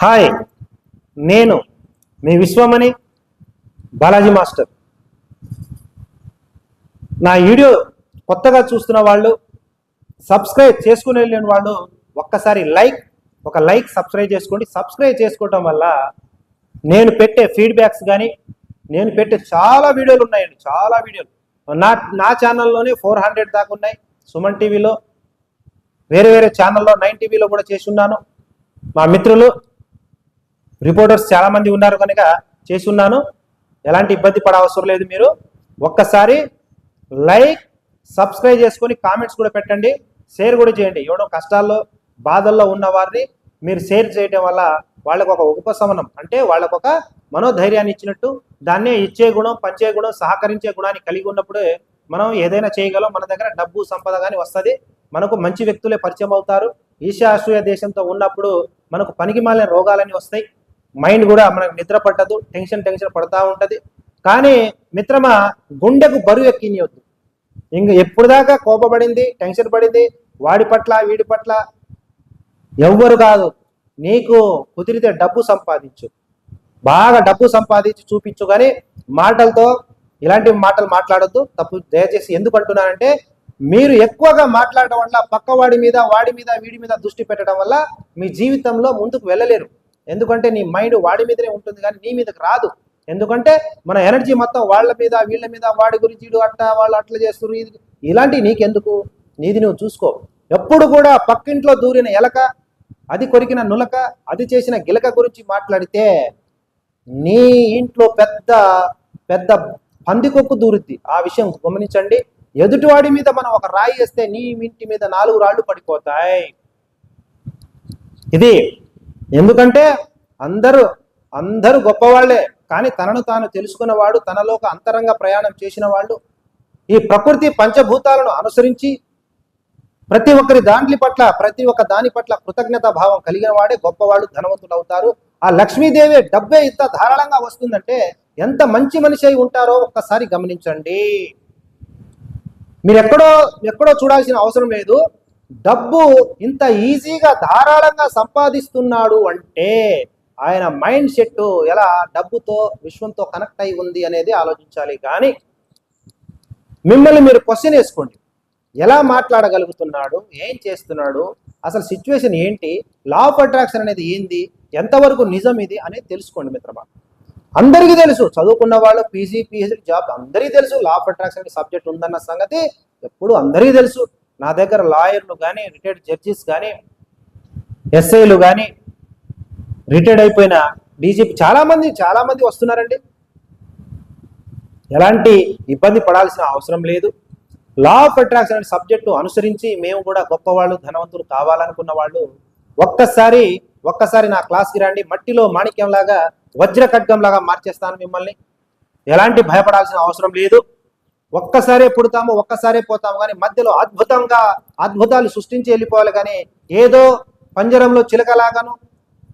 Hi నేను మీ Vishwamani Balaji master. నా వీడియో కొత్తగా చూస్తున్న వాళ్ళు సబ్స్క్రైబ్ చేసుకుని వెళ్ళిన వాళ్ళు ఒక్కసారి లైక్ ఒక లైక్ సబ్స్క్రైబ్ చేసుకోండి. సబ్స్క్రైబ్ చేసుకోవటం వల్ల నేను పెట్టే ఫీడ్బ్యాక్స్ కానీ నేను పెట్టే చాలా వీడియోలు ఉన్నాయండి చాలా వీడియోలు. నా నా ఛానల్లోనే ఫోర్ హండ్రెడ్ దాకా ఉన్నాయి. సుమన్ టీవీలో వేరే వేరే ఛానల్లో నైన్ టీవీలో కూడా చేసి ఉన్నాను. మా మిత్రులు రిపోర్టర్స్ చాలామంది ఉన్నారు కనుక చేసి ఉన్నాను ఎలాంటి ఇబ్బంది పడ అవసరం లేదు మీరు. ఒక్కసారి లైక్ సబ్స్క్రైబ్ చేసుకొని కామెంట్స్ కూడా పెట్టండి. షేర్ కూడా చేయండి. ఎవడో కష్టాల్లో బాధల్లో ఉన్న వారిని మీరు షేర్ చేయడం వల్ల వాళ్ళకు ఒక ఉపశమనం. అంటే వాళ్ళకు ఒక మనోధైర్యాన్ని ఇచ్చినట్టు దాన్నే ఇచ్చే గుణం పంచే గుణం సహకరించే గుణాన్ని కలిగి ఉన్నప్పుడే మనం ఏదైనా చేయగలం. మన దగ్గర డబ్బు సంపద కానీ వస్తుంది. మనకు మంచి వ్యక్తులే పరిచయం అవుతారు. ఈశాశ్రయ దేశంతో ఉన్నప్పుడు మనకు పనికి మాలిన రోగాలన్నీ వస్తాయి. మైండ్ కూడా మనకు నిద్ర పట్టదు టెన్షన్ టెన్షన్ పడతా ఉంటుంది. కానీ మిత్రమా గుండెకు బరువు ఎక్కినియొద్దు. ఇంక ఎప్పుడు దాకా కోపపడింది టెన్షన్ పడింది వాడి పట్ల వీడి పట్ల ఎవ్వరు కాదు. నీకు కుదిరితే డబ్బు సంపాదించు. బాగా డబ్బు సంపాదించి చూపించు కానీ మాటలతో ఇలాంటి మాటలు మాట్లాడొద్దు. తప్పు దయచేసి ఎందుకు అంటున్నానంటే మీరు ఎక్కువగా మాట్లాడడం వల్ల పక్కవాడి మీద వాడి మీద వీడి మీద దృష్టి పెట్టడం వల్ల మీ జీవితంలో ముందుకు వెళ్ళలేరు. ఎందుకంటే నీ మైండ్ వాడి మీదనే ఉంటుంది కానీ నీ మీదకి రాదు. ఎందుకంటే మన ఎనర్జీ మొత్తం వాళ్ళ మీద వీళ్ళ మీద వాడి గురించి వీడు అట్ట వాళ్ళు అట్లా చేస్తున్నారు ఇది. ఇలాంటివి నీకెందుకు? నీది నువ్వు చూసుకో. ఎప్పుడు కూడా పక్కింట్లో దూరిన ఎలక అది కొరికిన నులక అది చేసిన గిలక గురించి మాట్లాడితే నీ ఇంట్లో పెద్ద పెద్ద పందికొక్కు దూరుద్ది. ఆ విషయం గమనించండి. ఎదుటివాడి మీద మనం ఒక రాయి వేస్తే నీ ఇంటి మీద నాలుగు రాళ్ళు పడిపోతాయి. ఇది ఎందుకంటే అందరూ అందరూ గొప్పవాళ్ళే. కానీ తనను తాను తెలుసుకున్నవాడు తనలో అంతరంగ ప్రయాణం చేసిన వాళ్ళు ఈ ప్రకృతి పంచభూతాలను అనుసరించి ప్రతి ఒక్కరి దాంట్ల పట్ల ప్రతి ఒక్క దాని పట్ల కృతజ్ఞత భావం కలిగిన వాడే గొప్పవాళ్ళు ధనవంతులు అవుతారు. ఆ లక్ష్మీదేవి డబ్బే ఇంత ధారాళంగా వస్తుందంటే ఎంత మంచి మనిషి అయి ఉంటారో ఒక్కసారి గమనించండి. మీరు ఎక్కడో ఎక్కడో చూడాల్సిన అవసరం లేదు. డబ్బు ఇంత ఈజీగా ధారాళంగా సంపాదిస్తున్నాడు అంటే ఆయన మైండ్ సెట్ ఎలా డబ్బుతో విశ్వంతో కనెక్ట్ అయి ఉంది అనేది ఆలోచించాలి. కానీ మిమ్మల్ని మీరు క్వశ్చన్ వేసుకోండి ఎలా మాట్లాడగలుగుతున్నాడు? ఏం చేస్తున్నాడు? అసలు సిచ్యువేషన్ ఏంటి? లా ఆఫ్ అట్రాక్షన్ అనేది ఏంది? ఎంతవరకు నిజం ఇది అనేది తెలుసుకోండి మిత్రమా. అందరికీ తెలుసు. చదువుకున్న వాళ్ళు పీజీ పిహెచ్డి జాబ్ అందరికీ తెలుసు. లా ఆఫ్ అట్రాక్షన్ సబ్జెక్ట్ ఉందన్న సంగతి ఎప్పుడు అందరికీ తెలుసు. నా దగ్గర లాయర్లు కానీ రిటైర్డ్ జడ్జిస్ కానీ ఎస్ఐలు కానీ రిటైర్డ్ అయిపోయిన డీజీపీ చాలామంది చాలామంది వస్తున్నారండి. ఎలాంటి ఇబ్బంది పడాల్సిన అవసరం లేదు. లా ఆఫ్ అట్రాక్షన్ అనే సబ్జెక్టు అనుసరించి మేము కూడా గొప్పవాళ్ళు ధనవంతులు కావాలనుకున్న వాళ్ళు ఒక్కసారి ఒక్కసారి నా క్లాస్కి రండి. మట్టిలో మాణిక్యంలాగా వజ్రఖడ్గంలాగా మార్చేస్తాను మిమ్మల్ని. ఎలాంటి భయపడాల్సిన అవసరం లేదు. ఒక్కసారే పుడతాము ఒక్కసారే పోతాము. కానీ మధ్యలో అద్భుతంగా అద్భుతాలు సృష్టించి వెళ్ళిపోవాలి. కానీ ఏదో పంజరంలో చిలకలాగాను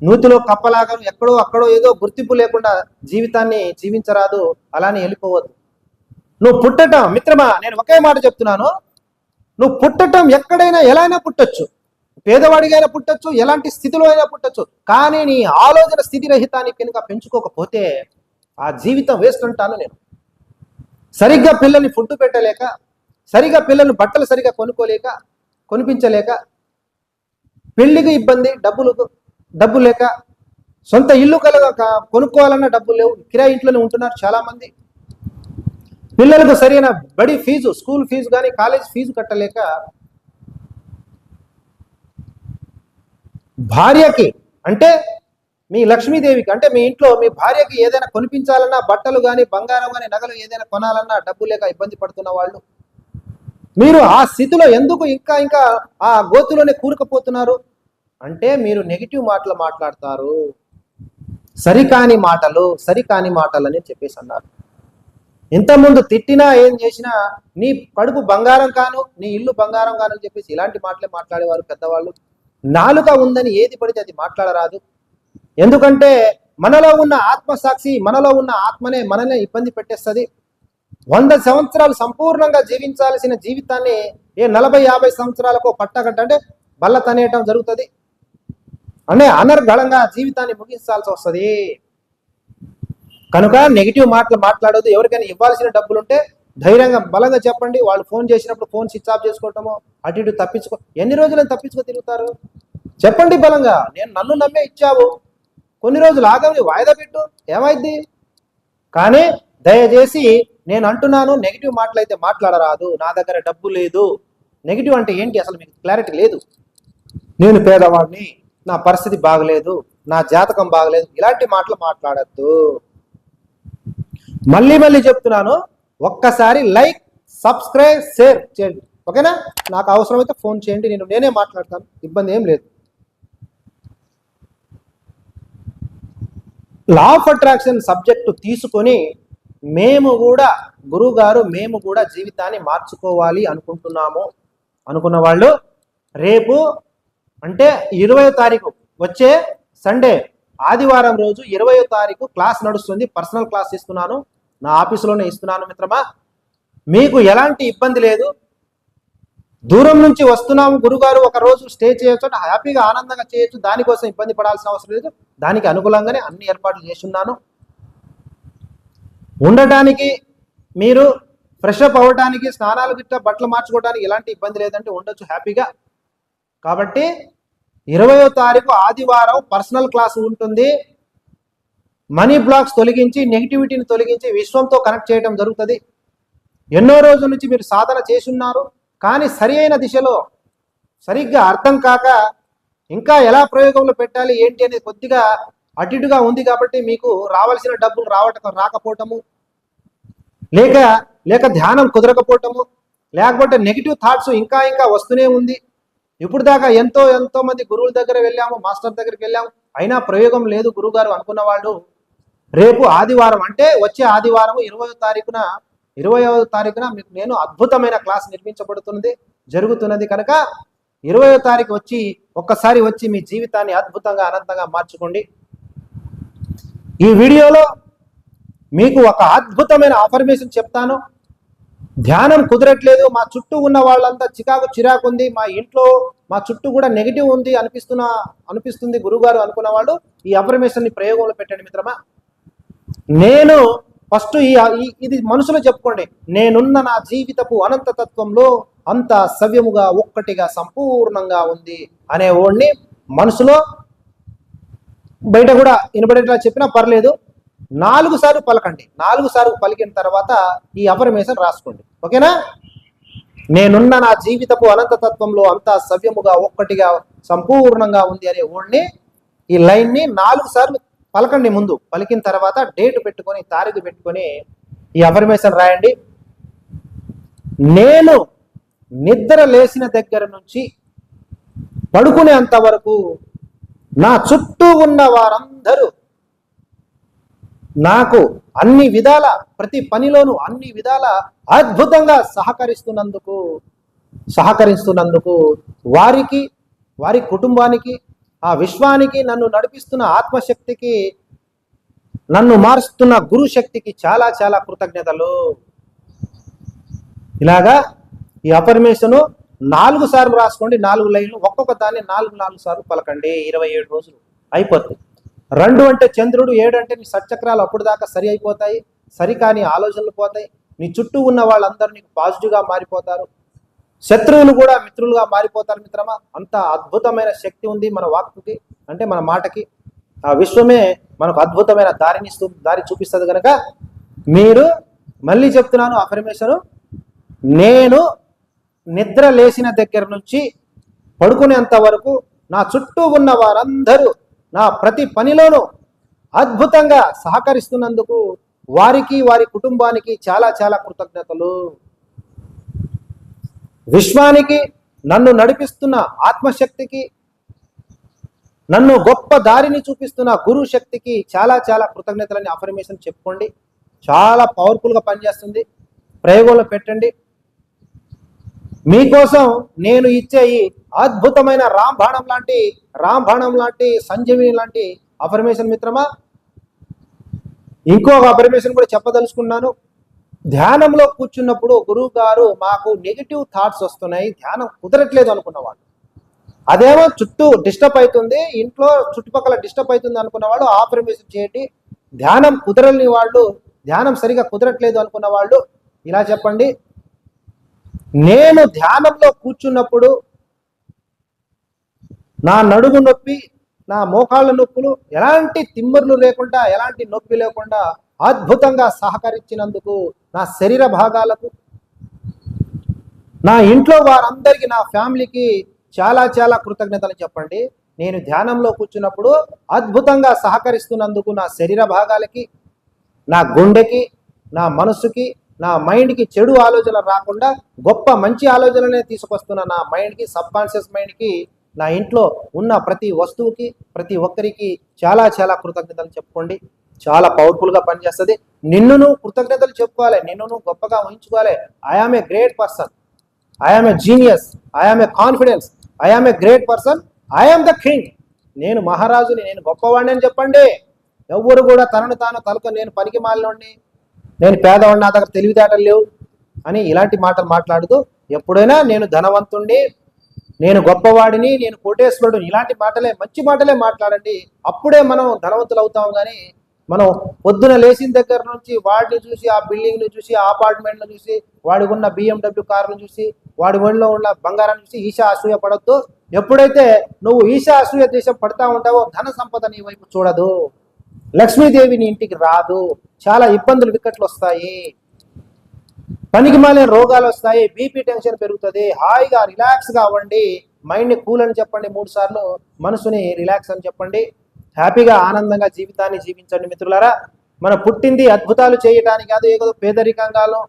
నూతిలో కప్పలాగాను ఎక్కడో అక్కడో ఏదో గుర్తింపు లేకుండా జీవితాన్ని జీవించరాదు. అలానే వెళ్ళిపోవద్దు. నువ్వు పుట్టటం మిత్రమా నేను ఒకే మాట చెప్తున్నాను. నువ్వు పుట్టటం ఎక్కడైనా ఎలా అయినా పుట్టచ్చు. పేదవాడిగైనా పుట్టచ్చు ఎలాంటి స్థితిలో అయినా పుట్టచ్చు. కానీ నీ ఆలోచన స్థితి రహితాన్ని కనుక పెంచుకోకపోతే ఆ జీవితం వేస్ట్ అంటాను నేను. సరిగ్గా పిల్లల్ని ఫుడ్ పెట్టలేక సరిగ్గా పిల్లల్ని బట్టలు సరిగ్గా కొనుక్కోలేక కొనిపించలేక పెళ్ళికి ఇబ్బంది డబ్బులు డబ్బు లేక సొంత ఇల్లు కలగా కొనుక్కోవాలన్న డబ్బులు లేవు. కిరాయి ఇంట్లోనే ఉంటున్నారు చాలామంది. పిల్లలకు సరైన బడి ఫీజు స్కూల్ ఫీజు కానీ కాలేజ్ ఫీజు కట్టలేక భార్యకి అంటే మీ లక్ష్మీదేవికి అంటే మీ ఇంట్లో మీ భార్యకి ఏదైనా కొనిపించాలన్నా బట్టలు కానీ బంగారం కానీ నగలు ఏదైనా కొనాలన్నా డబ్బు లేక ఇబ్బంది పడుతున్న వాళ్ళు మీరు ఆ స్థితిలో ఎందుకు ఇంకా ఇంకా ఆ గోతులోనే కూరుకుపోతున్నారు? అంటే మీరు నెగిటివ్ మాటలు మాట్లాడతారు. సరికాని మాటలు సరికాని మాటలు అని చెప్పేసి అన్నారు. ఇంతకుముందు తిట్టినా ఏం చేసినా నీ కడుపు బంగారం కాను నీ ఇల్లు బంగారం కాను అని చెప్పేసి ఇలాంటి మాటలే మాట్లాడేవారు పెద్దవాళ్ళు. నాలుక ఉందని ఏది పడితే అది మాట్లాడరాదు. ఎందుకంటే మనలో ఉన్న ఆత్మసాక్షి మనలో ఉన్న ఆత్మనే మనల్ని ఇబ్బంది పెట్టేస్తుంది. వంద సంవత్సరాలు సంపూర్ణంగా జీవించాల్సిన జీవితాన్ని ఏ నలభై యాభై సంవత్సరాలకు పట్టగట్టంటే బల్ల తనేయటం జరుగుతుంది. అనే అనర్గళంగా జీవితాన్ని ముగించాల్సి వస్తుంది. కనుక నెగిటివ్ మాటలు మాట్లాడదు ఎవరికైనా ఇవ్వాల్సిన డబ్బులు ఉంటే ధైర్యంగా బలంగా చెప్పండి. వాళ్ళు ఫోన్ చేసినప్పుడు ఫోన్ స్విచ్ ఆఫ్ చేసుకోవటము అటు ఇటు తప్పించుకో ఎన్ని రోజులు తప్పించుకో తిరుగుతారు? చెప్పండి బలంగా. నేను నన్ను నమ్మే ఇచ్చావు. కొన్ని రోజులు ఆగమని వాయిదా పెట్టు. ఏమైంది? కానీ దయచేసి నేను అంటున్నాను నెగిటివ్ మాటలైతే మాట్లాడరాదు నా దగ్గర డబ్బు లేదు. నెగిటివ్ అంటే ఏంటి? అసలు మీకు క్లారిటీ లేదు. నేను పేదవాడిని నా పరిస్థితి బాగలేదు నా జాతకం బాగలేదు ఇలాంటి మాటలు మాట్లాడద్దు. మళ్ళీ మళ్ళీ చెప్తున్నాను ఒక్కసారి లైక్ సబ్స్క్రైబ్ షేర్ చేయండి. ఓకేనా? నాకు అవసరమైతే ఫోన్ చేయండి నేను నేనే మాట్లాడతాను ఇబ్బంది ఏం లేదు. లా ఆఫ్ అట్రాక్షన్ సబ్జెక్టు తీసుకొని మేము కూడా గురువు గారు మేము కూడా జీవితాన్ని మార్చుకోవాలి అనుకుంటున్నాము. అనుకున్న వాళ్ళు రేపు అంటే ఇరవయో తారీఖు వచ్చే సండే ఆదివారం రోజు ఇరవయో తారీఖు క్లాస్ నడుస్తుంది. పర్సనల్ క్లాస్ ఇస్తున్నాను. నా ఆఫీసులోనే ఇస్తున్నాను మిత్రమా. మీకు ఎలాంటి ఇబ్బంది లేదు. దూరం నుంచి వస్తున్నాము గురుగారు ఒక రోజు స్టే చేయొచ్చు అంటే హ్యాపీగా ఆనందంగా చేయొచ్చు. దానికోసం ఇబ్బంది పడాల్సిన అవసరం లేదు. దానికి అనుకూలంగానే అన్ని ఏర్పాట్లు చేస్తున్నాను. ఉండటానికి మీరు ఫ్రెష్ అప్ అవ్వడానికి స్నానాలు గిట్ట బట్టలు మార్చుకోవడానికి ఎలాంటి ఇబ్బంది లేదంటే ఉండొచ్చు హ్యాపీగా. కాబట్టి ఇరవయో తారీఖు ఆదివారం పర్సనల్ క్లాస్ ఉంటుంది. మనీ బ్లాక్స్ తొలగించి నెగిటివిటీని తొలగించి విశ్వంతో కనెక్ట్ చేయడం జరుగుతుంది. ఎన్నో రోజుల నుంచి మీరు సాధన చేసున్నారు కానీ సరి అయిన దిశలో సరిగ్గా అర్థం కాక ఇంకా ఎలా ప్రయోగంలో పెట్టాలి ఏంటి అనేది కొద్దిగా అటు ఇటుగా ఉంది కాబట్టి మీకు రావాల్సిన డబ్బులు రావటం రాకపోవటము లేక లేక ధ్యానం కుదరకపోవటము లేకపోతే నెగిటివ్ థాట్స్ ఇంకా ఇంకా వస్తూనే ఉంది. ఇప్పుడు దాకా ఎంతో ఎంతో మంది గురువుల దగ్గర వెళ్ళాము మాస్టర్ దగ్గరికి వెళ్ళాము. అయినా ప్రయోగం లేదు గురువుగారు అనుకున్న వాళ్ళు. రేపు ఆదివారం అంటే వచ్చే ఆదివారం ఇరవై తారీఖున ఇరవయో తారీఖున మీకు నేను అద్భుతమైన క్లాస్ నిర్మించబడుతున్నది జరుగుతున్నది కనుక ఇరవయో తారీఖు వచ్చి ఒక్కసారి వచ్చి మీ జీవితాన్ని అద్భుతంగా అనంతంగా మార్చుకోండి. ఈ వీడియోలో మీకు ఒక అద్భుతమైన అఫర్మేషన్ చెప్తాను. ధ్యానం కుదరట్లేదు మా చుట్టూ ఉన్న వాళ్ళంతా చికాకు చిరాకు ఉంది మా ఇంట్లో మా చుట్టూ కూడా నెగిటివ్ ఉంది అనిపిస్తున్న అనిపిస్తుంది గురుగారు అనుకున్న వాళ్ళు ఈ అఫర్మేషన్ని ప్రయోగంలో పెట్టండి మిత్రమా. నేను ఫస్ట్ ఈ ఇది మనసులో చెప్పుకోండి. నేనున్న నా జీవితపు అనంత తత్వంలో అంత సవ్యముగా ఒక్కటిగా సంపూర్ణంగా ఉంది అనే ఓడిని మనసులో బయట కూడా వినబడేట్లా చెప్పినా పర్లేదు. నాలుగు సార్లు పలకండి. నాలుగు సార్లు పలికిన తర్వాత ఈ అఫర్మేషన్ రాసుకోండి. ఓకేనా? నేనున్న నా జీవితపు అనంత తత్వంలో అంతా సవ్యముగా ఒక్కటిగా సంపూర్ణంగా ఉంది అనే ఓడిని ఈ లైన్ని నాలుగు సార్లు పలకండి ముందు. పలికిన తర్వాత డేట్ పెట్టుకొని తారీఖు పెట్టుకొని ఈ అఫర్మేషన్ రాయండి. నేను నిద్ర లేచిన దగ్గర నుంచి పడుకునేంత వరకు నా చుట్టూ ఉన్న వారందరూ నాకు అన్ని విధాల ప్రతి పనిలోనూ అన్ని విధాల అద్భుతంగా సహకరిస్తున్నందుకు సహకరిస్తున్నందుకు వారికి వారి కుటుంబానికి ఆ విశ్వానికి నన్ను నడిపిస్తున్న ఆత్మశక్తికి నన్ను మారుస్తున్న గురు శక్తికి చాలా చాలా కృతజ్ఞతలు. ఇలాగా ఈ అఫర్మేషను నాలుగు సార్లు రాసుకోండి నాలుగు లైన్లు ఒక్కొక్క దాన్ని నాలుగు నాలుగు సార్లు పలకండి. ఇరవై ఏడు రోజులు అయిపోతుంది రెండు అంటే చంద్రుడు ఏడు అంటే నీ సచక్రాలు అప్పుడు దాకా సరి అయిపోతాయి సరికాని ఆలోచనలు పోతాయి. నీ చుట్టూ ఉన్న వాళ్ళందరూ నీకు పాజిటివ్గా మారిపోతారు. శత్రువులు కూడా మిత్రులుగా మారిపోతారు మిత్రమా? అంత అద్భుతమైన శక్తి ఉంది మన వాక్కుకి అంటే మన మాటకి. ఆ విశ్వమే మనకు అద్భుతమైన దారిని దారి చూపిస్తుంది కనుక మీరు మళ్ళీ చెప్తున్నాను అఫర్మేషన్ నేను నిద్ర లేచిన దగ్గర నుంచి పడుకునేంత వరకు నా చుట్టూ ఉన్న వారందరూ నా ప్రతి పనిలోనూ అద్భుతంగా సహకరిస్తున్నందుకు వారికి వారి కుటుంబానికి చాలా చాలా కృతజ్ఞతలు. విశ్వానికి నన్ను నడిపిస్తున్న ఆత్మశక్తికి నన్ను గొప్ప దారిని చూపిస్తున్న గురు శక్తికి చాలా చాలా కృతజ్ఞతలని అఫర్మేషన్ చెప్పుకోండి. చాలా పవర్ఫుల్గా పనిచేస్తుంది. ప్రయోగంలో పెట్టండి. మీకోసం నేను ఇచ్చే ఈ అద్భుతమైన రామ్ బాణం లాంటి రామ్ బాణం లాంటి సంజీవిని లాంటి అఫర్మేషన్ మిత్రమా? ఇంకొక అఫర్మేషన్ కూడా చెప్పదలుచుకున్నాను. ధ్యానంలో కూర్చున్నప్పుడు గురువు గారు మాకు నెగిటివ్ థాట్స్ వస్తున్నాయి ధ్యానం కుదరట్లేదు అనుకున్నవాళ్ళు అదేమో చుట్టూ డిస్టర్బ్ అవుతుంది ఇంట్లో చుట్టుపక్కల డిస్టర్బ్ అవుతుంది అనుకున్నవాడు వాళ్ళు ఆఫర్మేషన్ చేయండి ధ్యానం కుదరని వాళ్ళు ధ్యానం సరిగా కుదరట్లేదు అనుకున్న వాళ్ళు ఇలా చెప్పండి. నేను ధ్యానంలో కూర్చున్నప్పుడు నా నడుము నొప్పి నా మోకాళ్ళ నొప్పులు ఎలాంటి తిమ్మర్లు లేకుండా ఎలాంటి నొప్పి లేకుండా అద్భుతంగా సహకరించినందుకు నా శరీర భాగాలకు నా ఇంట్లో వారందరికీ నా ఫ్యామిలీకి చాలా చాలా కృతజ్ఞతలు చెప్పండి. నేను ధ్యానంలో కూర్చున్నప్పుడు అద్భుతంగా సహకరిస్తున్నందుకు నా శరీర భాగాలకి నా గుండెకి నా మనసుకి నా మైండ్కి చెడు ఆలోచన రాకుండా గొప్ప మంచి ఆలోచననే తీసుకొస్తున్న నా మైండ్కి సబ్ కాన్షియస్ మైండ్కి నా ఇంట్లో ఉన్న ప్రతి వస్తువుకి ప్రతి ఒక్కరికి చాలా చాలా కృతజ్ఞతలు చెప్పుకోండి. చాలా పవర్ఫుల్గా పనిచేస్తుంది. నిన్నును కృతజ్ఞతలు చెప్పుకోవాలి. నిన్నును గొప్పగా ఊహించుకోవాలి. I am a great person I am a genius I am a confidence I am a great person I am the king నేను మహారాజుని నేను గొప్పవాడిని అని చెప్పండి. ఎవ్వరు కూడా తనను తాను తలక నేను పనికి మాలినోడిని నేను పేదవాడిని నా దగ్గర తెలివితేటలు లేవు అని ఇలాంటి మాటలు మాట్లాడుతూ ఎప్పుడైనా నేను ధనవంతుణ్ణి నేను గొప్పవాడిని నేను కోటేశ్వరుడు ఇలాంటి మాటలే మంచి మాటలే మాట్లాడండి. అప్పుడే మనం ధనవంతులు అవుతాం కానీ మనం పొద్దున లేచిన దగ్గర నుంచి వాడిని చూసి ఆ బిల్డింగ్ని చూసి ఆ అపార్ట్మెంట్ను చూసి వాడికి ఉన్న బిఎండబ్ల్యూ కార్ను చూసి వాడి ఒళ్ళో ఉన్న బంగారాన్ని చూసి ఈశా అసూయ పడద్దు. ఎప్పుడైతే నువ్వు ఈశా అసూయ దేశం పడతా ఉంటావో ధన సంపద నీ వైపు చూడదు. లక్ష్మీదేవి నీ ఇంటికి రాదు. చాలా ఇబ్బందులు వికట్లు వస్తాయి. పనికి మాలిన రోగాలు వస్తాయి. బీపీ టెన్షన్ పెరుగుతుంది. హాయిగా రిలాక్స్గా అవ్వండి. మైండ్ని కూల్ అని చెప్పండి. మూడు సార్లు మనసుని రిలాక్స్ అని చెప్పండి. హ్యాపీగా ఆనందంగా జీవితాన్ని జీవించండి మిత్రులారా. మన పుట్టింది అద్భుతాలు చేయటానికి కాదు ఏదో పేదరికంగాను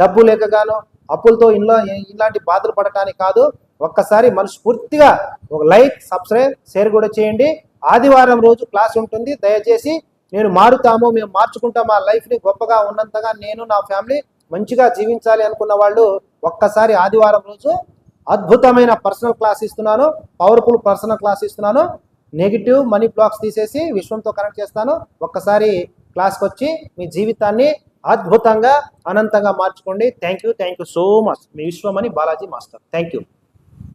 డబ్బు లేకగానో అప్పులతో ఇంట్లో ఇలాంటి బాధలు పడటానికి కాదు. ఒక్కసారి మనస్ఫూర్తిగా ఒక లైక్ సబ్స్క్రైబ్ షేర్ కూడా చేయండి. ఆదివారం రోజు క్లాస్ ఉంటుంది. దయచేసి నేను మారుతాము మేము మార్చుకుంటాం మా లైఫ్ని గొప్పగా ఉన్నంతగా నేను నా ఫ్యామిలీ మంచిగా జీవించాలి అనుకున్న వాళ్ళు ఒక్కసారి ఆదివారం రోజు అద్భుతమైన పర్సనల్ క్లాస్ ఇస్తున్నాను. పవర్ఫుల్ పర్సనల్ క్లాస్ ఇస్తున్నాను. నెగిటివ్ మనీ బ్లాక్స్ తీసేసి విశ్వంతో కనెక్ట్ చేస్తాను. ఒక్కసారి క్లాస్కి వచ్చి మీ జీవితాన్ని అద్భుతంగా అనంతంగా మార్చుకోండి. Thank you thank you so much me Vishwamani Balaji master. Thank you